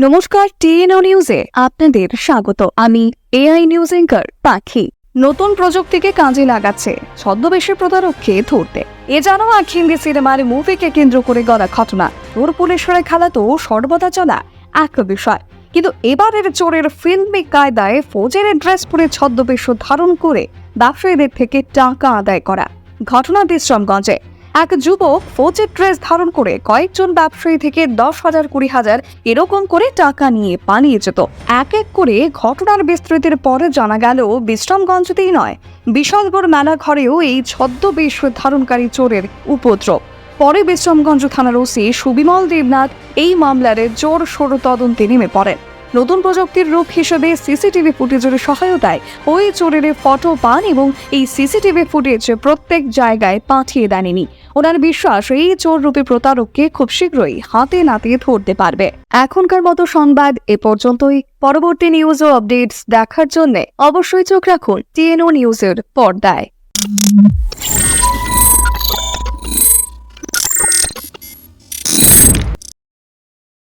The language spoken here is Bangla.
নমস্কার টিএনও নিউজে আপনাদের স্বাগত। আমি এআই নিউজ এঙ্কার পাখি। নতুন প্রযুক্তিকে কাজে লাগাচ্ছে ছদ্মবেশে প্রতারককে ধরতে। এ যেন এক হিন্দি সিনেমার মুভিকে কেন্দ্র করে গড়া ঘটনা। চোর পুলিশের খেলা তো সর্বদা চলা এক বিষয়। কিন্তু এবারের চোরের ফিল্মি কায়দায় ফৌজের ড্রেস পরে ছদ্মবেশ ধারণ করে ব্যবসায়ীদের থেকে টাকা আদায় করা। ঘটনা বিশ্রামগঞ্জে এক যুবক ফৌজের ড্রেস ধারণ করে কয়েকজন ব্যবসায়ী থেকে দশ হাজার কুড়ি হাজার এরকম করে টাকা নিয়ে পালিয়ে যেত। এক এক করে ঘটনার বিস্তৃতির পরে জানা গেল, বিশ্রামগঞ্জতেই নয় বিশালগড় মেলা ঘরেও এই ছদ্মবেশ ধারণকারী চোরের উপদ্রব। পরে বিশ্রামগঞ্জ থানার ওসি সুবিমল দেবনাথ এই মামলার জোর সোর তদন্তে নেমে পড়েন। নতুন প্রযুক্তির রূপ হিসেবে সিসিটিভি ফুটেজের সহায়তায় ওই চোরের ফটো পান এবং এই সিসিটিভি ফুটেজ প্রত্যেক জায়গায় পাঠিয়ে দেননি। ওনার বিশ্বাস, এই চোর রূপে প্রতারককে খুব শীঘ্রই হাতে নাতে ধরতে পারবে। এখনকার মতো সংবাদ এ পর্যন্তই। পরবর্তী নিউজ ও আপডেটস দেখার জন্য অবশ্যই চোখ রাখুন টিএনও নিউজের পর্দায়।